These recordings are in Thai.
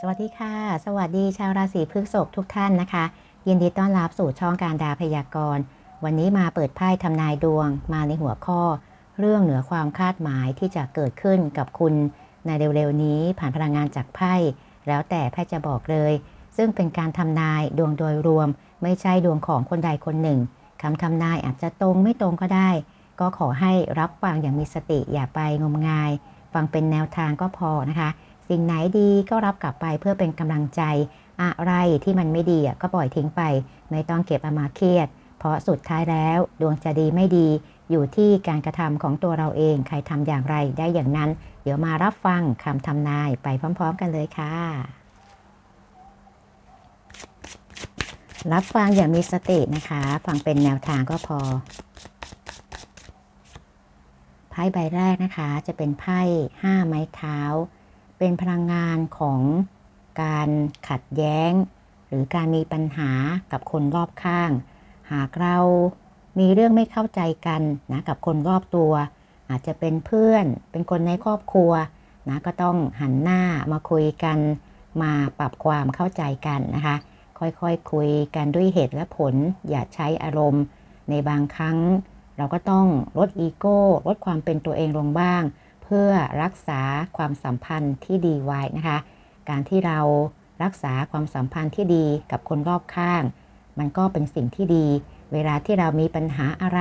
สวัสดีค่ะ สวัสดีชาวราศีพฤษภทุกท่านนะคะ ยินดีต้อนรับสู่ช่องการดาพยากรณ์ วันนี้มาเปิดไพ่ทำนายดวงมาในหัวข้อ เรื่องเหนือความคาดหมายที่จะเกิดขึ้นกับคุณในเร็วๆนี้ผ่านพลังงานจากไพ่ แล้วแต่ไพ่จะบอกเลย ซึ่งเป็นการทำนายดวงโดยรวม ไม่ใช่ดวงของคนใดคนหนึ่งคำทำนายอาจจะตรงไม่ตรงก็ได้ ก็ขอให้รับฟังอย่างมีสติอย่าไปงมงาย ฟังเป็นแนวทางก็พอนะคะ สิ่งไหนดีก็รับกลับไปเพื่อเป็นกำลังใจ อะไรที่มันไม่ดีก็ปล่อยทิ้งไป ไม่ต้องเก็บอามาเครียด เพราะสุดท้ายแล้วดวงจะดีไม่ดี อยู่ที่การกระทำของตัวเราเอง ใครทำอย่างไรได้อย่างนั้น เดี๋ยวมารับฟังคำทำนายไปพร้อม ๆ กันเลยค่ะ รับฟังอย่างมีสตินะคะ ฟังเป็นแนวทางก็พอไพ่ใบแรกนะคะ จะเป็นไพ่ห้าไม้เท้า เป็นพลังงานของการขัดแย้ง หรือการมีปัญหากับคนรอบข้าง หากเรามีเรื่องไม่เข้าใจกันนะกับคนรอบตัว อาจจะเป็นเพื่อน เป็นคนในครอบครัวนะก็ต้องหันหน้ามาคุยกันมาปรับความเข้าใจกันนะคะ ค่อยๆคคุยกันด้วยเหตุและผล อย่าใช้อารมณ์ ในบางครั้ง เราก็ต้องลดอีโก้ลดความเป็นตัวเองลงบ้าง เพื่อรักษาความสัมพันธ์ที่ดีไว้นะคะ การที่เรารักษาความสัมพันธ์ที่ดีกับคนรอบข้าง มันก็เป็นสิ่งที่ดี เวลาที่เรามีปัญหาอะไร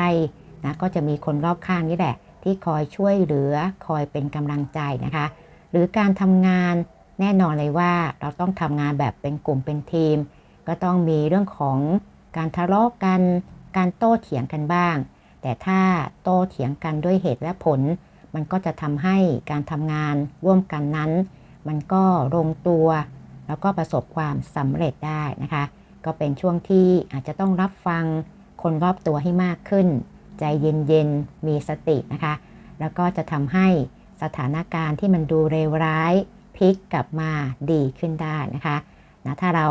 นะก็จะมีคนรอบข้างนี่แหละ ที่คอยช่วยเหลือคอยเป็นกำลังใจนะคะ หรือการทำงานแน่นอนเลยว่าเราต้องทำงานแบบเป็นกลุ่มเป็นทีม ก็ต้องมีเรื่องของการทะเลาะกัน การโต้เถียงกันบ้าง แต่ถ้าโต้เถียงกันด้วยเหตุและผล มันก็จะทำให้การทำงานร่วมกันนั้น มันก็ลงตัว แล้วก็ประสบความสำเร็จได้นะคะ ก็เป็นช่วงที่อาจจะต้องรับฟังคนรอบตัวให้มากขึ้น ใจเย็นๆ มีสตินะคะ แล้วก็จะทำให้สถานการณ์ที่มันดูเลวร้ายพลิกกลับมาดีขึ้นได้นะคะนะถ้าเรา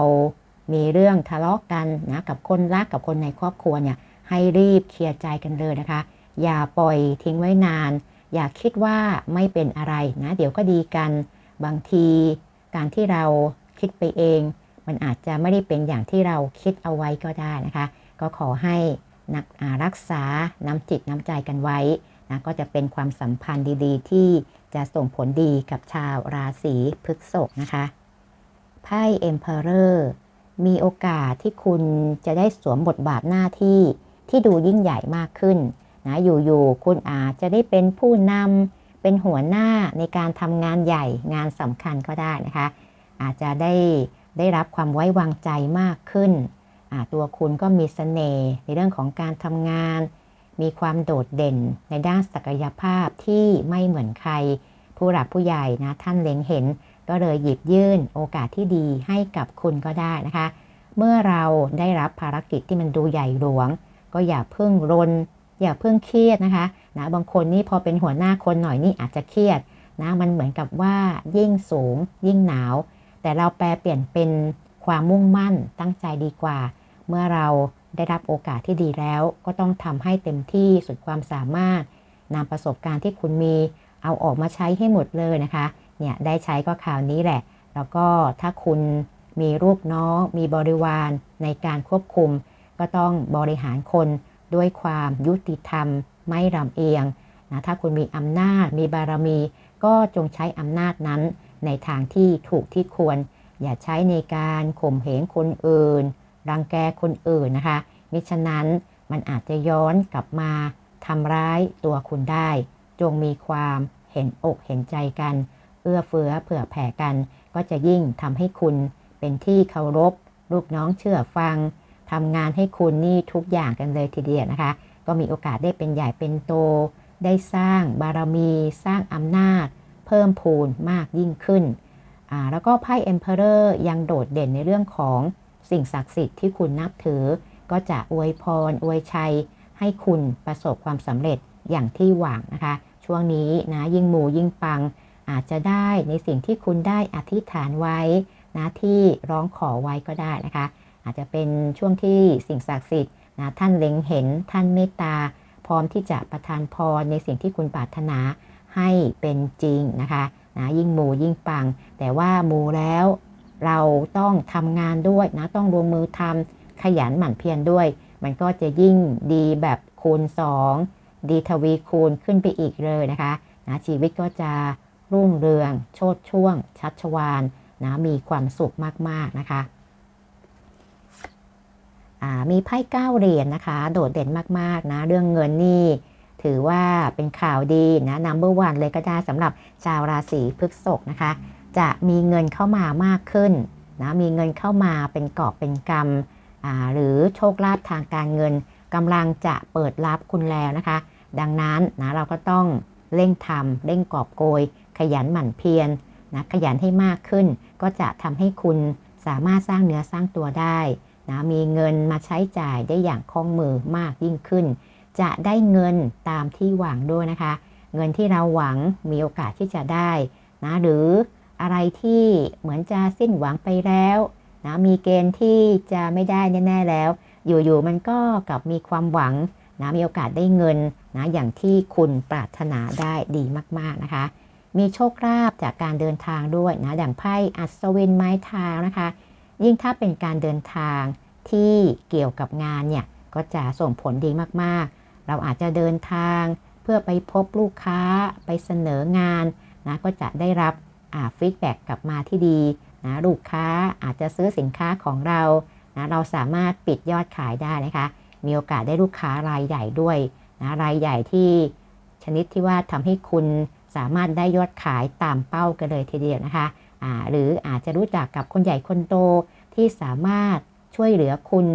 มีเรื่องทะเลาะกันนะกับคนรักกับคนในครอบครัวเนี่ยให้รีบเคลียร์ใจกันเลยนะคะ อย่าปล่อยทิ้งไว้นาน อย่าคิดว่าไม่เป็นอะไรนะ เดี๋ยวก็ดีกัน บางทีการที่เราคิดไปเอง มันอาจจะไม่ได้เป็นอย่างที่เราคิดเอาไว้ก็ได้นะคะ ก็ขอให้นักรักษาน้ำจิตน้ำใจกันไว้นะก็จะเป็นความสัมพันธ์ดีๆ ที่จะส่งผลดีกับชาวราศีพฤษภนะคะไพ่ Emperor มีโอกาสที่คุณจะได้สวมบทบาทหน้าที่ที่ดูยิ่งใหญ่มากขึ้น นะอยู่ๆคุณอาจจะได้เป็นผู้นำเป็นหัวหน้าในการทำงานใหญ่งานสำคัญก็ได้นะคะ อาจจะได้ได้รับความไว้วางใจมากขึ้น ตัวคุณก็มีสเสน่ห์ในเรื่องของการทำงาน มีความโดดเด่นในด้านศักยภาพที่ไม่เหมือนใคร ผู้หลักผู้ใหญ่นะท่านเล็งเห็นก็เลยหยิบยื่นโอกาสที่ดีให้กับคุณก็ได้นะคะ เมื่อเราได้รับภารกิจที่มันดูใหญ่หลวง ก็อย่าเพิ่งรน อย่าเพิ่งเครียดนะคะนะบางคนนี่พอเป็นหัวหน้าคนหน่อยนี่อาจจะเครียดนะมันเหมือนกับว่ายิ่งสูง ยิ่งหนาว แต่เราแปลเปลี่ยนเป็นความมุ่งมั่นตั้งใจดีกว่า เมื่อเราได้รับโอกาสที่ดีแล้ว ก็ต้องทำให้เต็มที่สุดความสามารถนำประสบการณ์ที่คุณมี เอาออกมาใช้ให้หมดเลยนะคะเนี่ยได้ใช้ก็ข่าวนี้แหละ แล้วก็ถ้าคุณมีรูปน้องมีบริวารในการควบคุม ก็ต้องบริหารคน ด้วยความยุติธรรม ไม่รำเอียงนะถ้าคุณมีอำนาจมีบารมี ก็จงใช้อำนาจนั้น ในทางที่ถูกที่ควร อย่าใช้ในการข่มเหงคนอื่น รังแกคนอื่นนะคะ มิฉะนั้นมันอาจจะย้อนกลับมาทำร้ายตัวคุณได้ จงมีความเห็นอกเห็นใจกัน เอื้อเฟื้อเผื่อแผ่กัน ก็จะยิ่งทำให้คุณเป็นที่เคารพ ลูกน้องเชื่อฟัง ทำงานให้คุณนี่ทุกอย่างกันเลยทีเดียวนะคะ ก็มีโอกาสได้เป็นใหญ่เป็นโต ได้สร้างบารมี สร้างอำนาจ เพิ่มพูนมากยิ่งขึ้น แล้วก็ไพ่ Emperor ยังโดดเด่นในเรื่องของสิ่งศักดิ์สิทธิ์ที่คุณนับถือ ก็จะอวยพร อวยชัย ให้คุณประสบความสำเร็จอย่างที่หวังนะคะ ช่วงนี้นะยิ่งหมูยิ่งปัง อาจจะได้ในสิ่งที่คุณได้อธิษฐานไว้นะที่ร้องขอไว้ก็ได้นะคะ อาจจะเป็นช่วงที่สิ่งศักดิ์สิทธิ์นะท่านเล็งเห็นท่านเมตตา พร้อมที่จะประทานพรในสิ่งที่คุณปรารถนาให้เป็นจริงนะคะนะยิ่งมูยิ่งปัง แต่ว่ามูแล้วเราต้องทำงานด้วยนะต้องลงมือทำขยันหมั่นเพียรด้วย มันก็จะยิ่งดีแบบคูณ 2 ดีทวีคูณขึ้นไปอีกเลยนะคะนะชีวิตก็จะรุ่งเรือง โชดช่วง ชัดชวานนะมีความสุขมาก ๆ นะคะ มีไพ่เก้าเหรียญนนะคะ โดดเด่นมากๆนะ เรื่องเงินนี่ถือว่าเป็นข่าวดีนะนัมเบอร์วันเลยก็ได้สำหรับชาวราศีพฤษภนะคะ จะมีเงินเข้ามามากขึ้นนะมีเงินเข้ามาเป็นกอบเป็นกรรมหรือโชคลาภทางการเงินกำลังจะเปิดรับคุณแล้วนะคะ ดังนั้นนะเราก็ต้องเร่งทำเร่งกอบโกย ขยันหมั่นเพียรนะขยันให้มากขึ้น ก็จะทำให้คุณสามารถสร้างเนื้อสร้างตัวได้ นะมีเงินมาใช้จ่ายได้อย่างคล่องมือมากยิ่งขึ้น จะได้เงินตามที่หวังด้วยนะคะ เงินที่เราหวังมีโอกาสที่จะได้นะหรืออะไรที่เหมือนจะสิ้นหวังไปแล้วนะมีเกณฑ์ที่จะไม่ได้แน่ๆแล้ว อยู่ๆมันก็กลับมีความหวังนะมีโอกาสได้เงินนะอย่างที่คุณปรารถนาได้ดีมากๆนะคะ มีโชคลาภจากการเดินทางด้วยนะอย่งไพ่อัศวินไม้เท้านะคะ ยิ่งถ้าเป็นการเดินทางที่เกี่ยวกับงานเนี่ยก็จะส่งผลดีมากๆ เราอาจจะเดินทางเพื่อไปพบลูกค้าไปเสนองานนะก็จะได้รับฟีดแบ็กกลับมาที่ดีนะลูกค้าอาจจะซื้อสินค้าของเรานะเราสามารถปิดยอดขายได้นะคะ มีโอกาสได้ลูกค้ารายใหญ่ด้วยนะรายใหญ่ที่ชนิดที่ว่าทำให้คุณสามารถได้ยอดขายตามเป้ากันเลยทีเดียวนะคะะ หรืออาจจะรู้จักกับคนใหญ่คนโตที่สามารถช่วยเหลือคุณ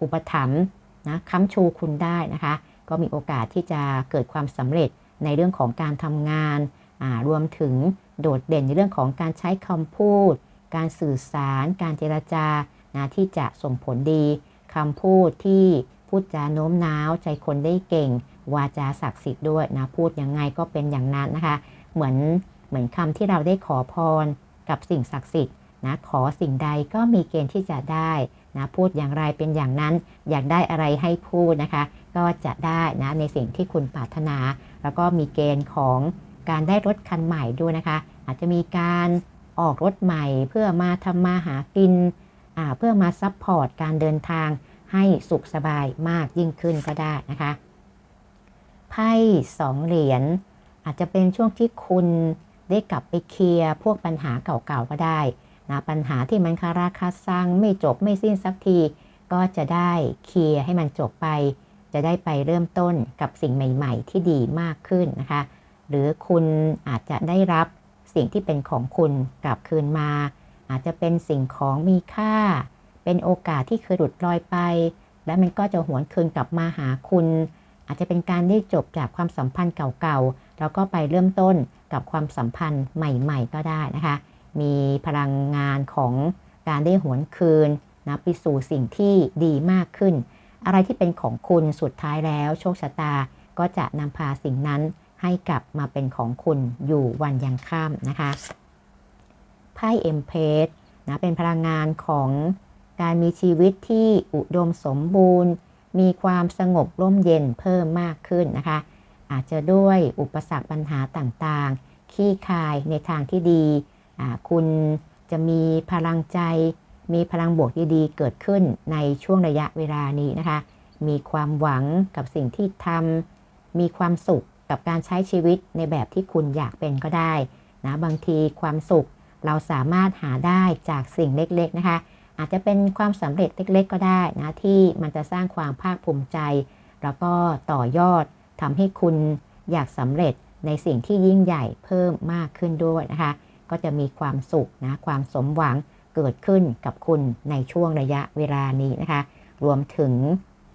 อุปถัมภ์นะค้ำชูคุณได้นะคะ ก็มีโอกาสที่จะเกิดความสำเร็จในเรื่องของการทำงานรวมถึงโดดเด่นในเรื่องของการใช้คำพูด การสื่อสาร การเจรจานะที่จะส่งผลดีคำพูดที่พูดจาโน้มน้าว ใจคนได้เก่ง วาจาศักดิ์สิทธิ์ด้วยนะพูดยังไงก็เป็นอย่างนั้นนะคะ เหมือน เหมือนคำที่เราได้ขอพรกับสิ่งศักดิ์สิทธิ์นะขอสิ่งใดก็มีเกณฑ์ที่จะได้นะพูดอย่างไรเป็นอย่างนั้น อยากได้อะไรให้พูดนะคะ ก็จะได้นะในสิ่งที่คุณปรารถนา แล้วก็มีเกณฑ์ของการได้รถคันใหม่ด้วยนะคะ อาจจะมีการออกรถใหม่เพื่อมาทำมาหากินเพื่อมาซัพพอร์ตการเดินทางให้สุขสบายมากยิ่งขึ้นก็ได้นะคะไพ่สองเหรียญอาจจะเป็นช่วงที่คุณ ได้กลับไปเคลียร์พวกปัญหาเก่าๆก็ได้นะปัญหาที่มันคาราคาซังไม่จบไม่สิ้นสักที ก็จะได้เคลียร์ให้มันจบไป จะได้ไปเริ่มต้นกับสิ่งใหม่ ๆ ที่ดีมากขึ้นนะคะ หรือคุณอาจจะได้รับสิ่งที่เป็นของคุณกลับคืนมา อาจจะเป็นสิ่งของมีค่า เป็นโอกาสที่เคยหลุดลอยไป และมันก็จะหวนคืนกลับมาหาคุณ อาจจะเป็นการได้จบจากความสัมพันธ์เก่าๆ แล้วก็ไปเริ่มต้นกับความสัมพันธ์ใหม่ ๆ ก็ได้นะคะ มีพลังงานของการได้หวนคืนนะไปสู่สิ่งที่ดีมากขึ้น อะไรที่เป็นของคุณสุดท้ายแล้ว โชคชะตาก็จะนำพาสิ่งนั้นให้กลับมาเป็นของคุณอยู่วันยังค่ำนะคะไพ่เอ็มเพสนะเป็นพลังงานของการมีชีวิตที่อุดมสมบูรณ์ มีความสงบร่มเย็นเพิ่มมากขึ้นนะคะ อาจจะด้วยอุปสรรคปัญหาต่างๆ ขี้คายในทางที่ดี คุณจะมีพลังใจ มีพลังบวกดีๆ เกิดขึ้นในช่วงระยะเวลานี้นะคะ มีความหวังกับสิ่งที่ทำ มีความสุขกับการใช้ชีวิตในแบบที่คุณอยากเป็นก็ได้นะ บางทีความสุขเราสามารถหาได้จากสิ่งเล็กๆนะคะ อาจจะเป็นความสำเร็จเล็กๆ ก็ได้นะที่มันจะสร้างความภาคภูมิใจ แล้วก็ต่อยอด ทำให้คุณอยากสำเร็จในสิ่งที่ยิ่งใหญ่เพิ่มมากขึ้นด้วยนะคะ ก็จะมีความสุขนะความสมหวังเกิดขึ้นกับคุณในช่วงระยะเวลานี้นะคะ รวมถึง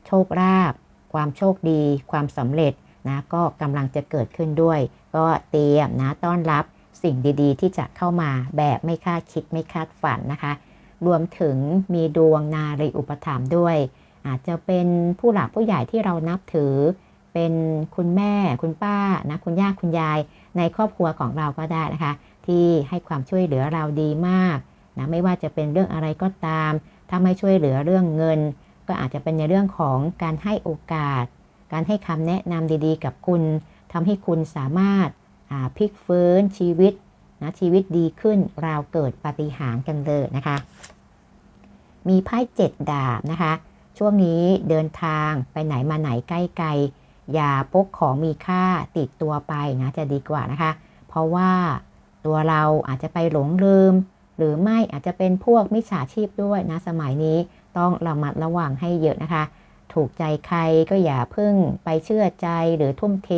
โชคลาภความโชคดี ความสำเร็จนะก็กำลังจะเกิดขึ้นด้วย ก็เตรียมนะต้อนรับสิ่งดีๆ ที่จะเข้ามาแบบไม่คาดคิดไม่คาดฝันนะคะ รวมถึงมีดวงนารีอุปถัมภ์ด้วย อาจจะเป็นผู้หลักผู้ใหญ่ที่เรานับถือ เป็นคุณแม่คุณป้านะคุณย่าคุณยาย ในครอบครัวของเราก็ได้นะคะ ที่ให้ความช่วยเหลือเราดีมากนะไม่ว่าจะเป็นเรื่องอะไรก็ตาม ถ้าไม่ช่วยเหลือเรื่องเงิน ก็อาจจะเป็นในเรื่องของการให้โอกาส การให้คำแนะนำดีๆ กับคุณทำให้คุณสามารถพลิกฟื้นชีวิตนะชีวิตดีขึ้นราวเกิดปาฏิหาริย์กันเลยนะคะ มีไพ่เจ็ดดาบนะคะ ช่วงนี้เดินทางไปไหนมาไหนใกล้ไกล อย่าพกของมีค่าติดตัวไปนะจะดีกว่านะคะ เพราะว่าตัวเราอาจจะไปหลงลืม หรือไม่อาจจะเป็นพวกมิจฉาชีพด้วยนะสมัยนี้ต้องระมัดระวังให้เยอะนะคะ ถูกใจใครก็อย่าเพิ่งไปเชื่อใจหรือทุ่มเท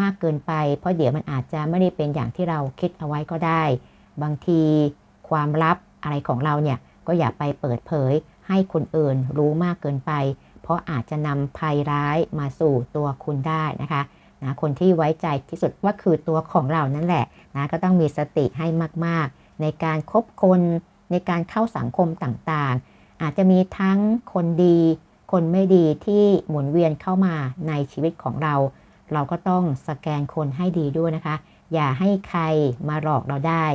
มากเกินไป เพราะเดี๋ยวมันอาจจะไม่ได้เป็นอย่างที่เราคิดเอาไว้ก็ได้ บางทีความลับอะไรของเราเนี่ยก็อย่าไปเปิดเผยให้คนอื่นรู้มากเกินไป เพราะอาจจะนำภัยร้ายมาสู่ตัวคุณได้นะคะนะคนที่ไว้ใจที่สุดว่าคือตัวของเรานั่นแหละนะก็ต้องมีสติให้มาก ๆ ในการคบคนในการเข้าสังคมต่างๆ อาจจะมีทั้งคนดี คนไม่ดีที่หมุนเวียนเข้ามาในชีวิตของเรา เราก็ต้องสแกนคนให้ดีด้วยนะคะ อย่าให้ใครมาหลอกเราได้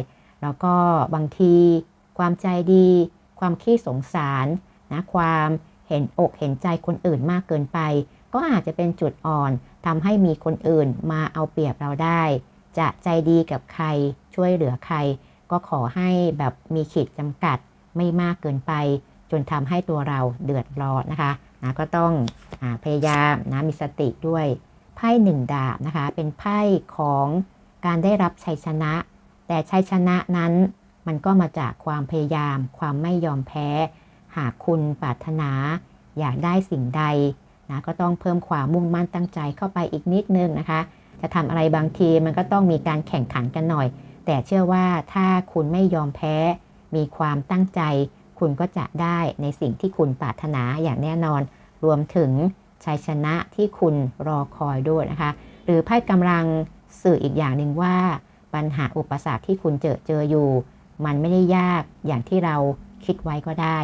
แล้วก็บางที ความใจดี ความขี้สงสารนะความ เห็นอกเห็นใจคนอื่นมากเกินไป ก็อาจจะเป็นจุดอ่อนทำให้มีคนอื่นมาเอาเปรียบเราได้ จะใจดีกับใครช่วยเหลือใคร ก็ขอให้แบบมีขีดจำกัดไม่มากเกินไป จนทำให้ตัวเราเดือดร้อนนะคะนะก็ต้องอพยายามนะมีสติด้วยไพ่หนึ่งดาบนะคะเป็นไพ่ของการได้รับชัยชนะ แต่ชัยชนะนั้นมันก็มาจากความพยายาม ความไม่ยอมแพ้ หากคุณปรารถนา อยากได้สิ่งใดนะก็ต้องเพิ่มความมุ่งมั่นตั้งใจเข้าไปอีกนิดนึงนะคะ จะทำอะไรบางทีมันก็ต้องมีการแข่งขันกันหน่อย แต่เชื่อว่าถ้าคุณไม่ยอมแพ้ มีความตั้งใจ คุณก็จะได้ในสิ่งที่คุณปรารถนาอย่างแน่นอน รวมถึงชัยชนะที่คุณรอคอยด้วยนะคะ หรือไพ่กำลังสื่ออีกอย่างหนึ่งว่า ปัญหาอุปสรรคที่คุณเจอเจออยู่ มันไม่ได้ยากอย่างที่เราคิดไว้ก็ได้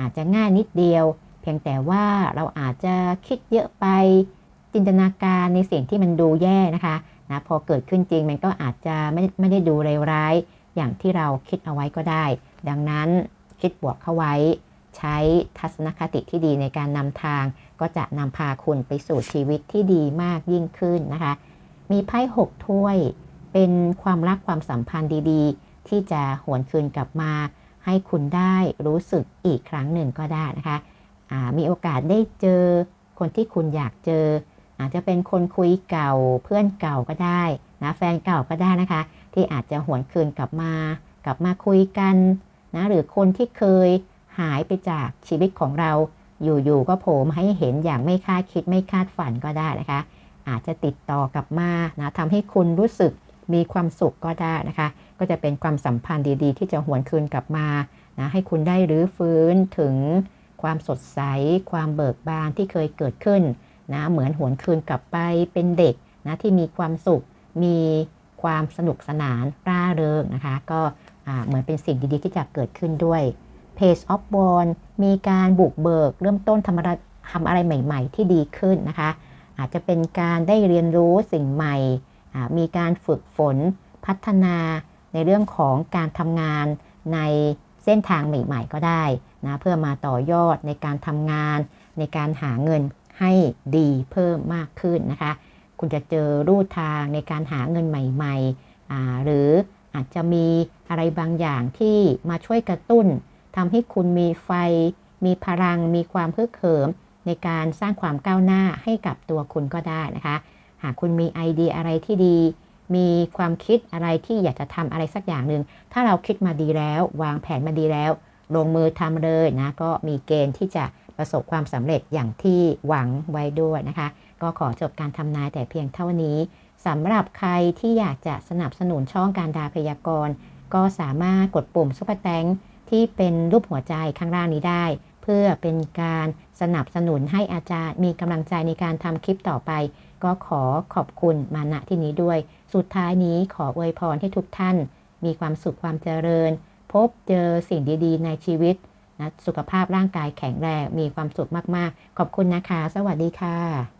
อาจจะง่ายนิดเดียว เพียงแต่ว่าเราอาจจะคิดเยอะไปจินตนาการในสิ่งที่มันดูแย่นะคะนะพอเกิดขึ้นจริงมันก็อาจจะไม่ไม่ได้ดูเลวร้ายอย่างที่เราคิดเอาไว้ก็ได้ ดังนั้นคิดบวกเข้าไว้ ใช้ทัศนคติที่ดีในการนำทาง ก็จะนำพาคุณไปสู่ชีวิตที่ดีมากยิ่งขึ้นนะคะ มีไพ่หกถ้วยเป็นความรักความสัมพันธ์ดีๆ ที่จะหวนคืนกลับมา ให้คุณได้รู้สึกอีกครั้งหนึ่งก็ได้นะคะมีโอกาสได้เจอคนที่คุณอยากเจอ อาจจะเป็นคนคุยเก่าเพื่อนเก่าก็ได้นะแฟนเก่าก็ได้นะคะ ที่อาจจะหวนคืนกลับมา กลับมาคุยกันนะหรือคนที่เคยหายไปจากชีวิตของเรา อยู่ๆก็โผล่มาให้เห็นอย่างไม่คาดคิดไม่คาดฝันก็ได้นะคะ อาจจะติดต่อกลับมานะทำให้คุณรู้สึกมีความสุขก็ได้นะคะ ก็จะเป็นความสัมพันธ์ดีๆ ที่จะหวนคืนกลับมานะให้คุณได้รื้อฟื้นถึงความสดใส ความเบิกบานที่เคยเกิดขึ้นนะเหมือนหวนคืนกลับไปเป็นเด็กนะที่มีความสุข มีความสนุกสนานร่าเริงนะคะ ก็เหมือนเป็นสิ่งดีๆที่จะเกิดขึ้นด้วย Page of w a n มีการบุกเบิก เริ่มต้นทำอะไรทำอะไรใหม่ ๆ ที่ดีขึ้นนะคะ อาจจะเป็นการได้เรียนรู้สิ่งใหม่ มีการฝึกฝนพัฒนา ในเรื่องของการทำงานในเส้นทางใหม่ ๆ ก็ได้นะเพื่อมาต่อยอดในการทำงาน ในการหาเงินให้ดีเพิ่มมากขึ้นนะคะ คุณจะเจอรูทางในการหาเงินใหม่ๆหรืออาจจะมีอะไรบางอย่างที่มาช่วยกระตุ้นทำให้คุณมีไฟ มีพลัง มีความพึกเขิม ในการสร้างความก้าวหน้าให้กับตัวคุณก็ได้นะคะ หากคุณมีไอเดียอะไรที่ดี มีความคิดอะไรที่อยากจะทำอะไรสักอย่างหนึ่ง ถ้าเราคิดมาดีแล้ว วางแผนมาดีแล้ว ลงมือทำเลยนะ ก็มีเกณฑ์ที่จะประสบความสำเร็จอย่างที่หวังไว้ด้วยนะคะ ก็ขอจบการทำนายแต่เพียงเท่านี้สำหรับใครที่อยากจะสนับสนุนช่องการดาพยากรณ์ ก็สามารถกดปุ่มซุปเปอร์แตงที่เป็นรูปหัวใจข้างล่างนี้ได้ เพื่อเป็นการสนับสนุนให้อาจารย์มีกำลังใจในการทำคลิปต่อไป ก็ขอขอบคุณมาณที่นี้ด้วย สุดท้ายนี้ขออวยพรให้ทุกท่าน มีความสุขความเจริญ พบเจอสิ่งดีๆ ในชีวิตนะสุขภาพร่างกายแข็งแรงมีความสุขมากๆ ขอบคุณนะคะ สวัสดีค่ะ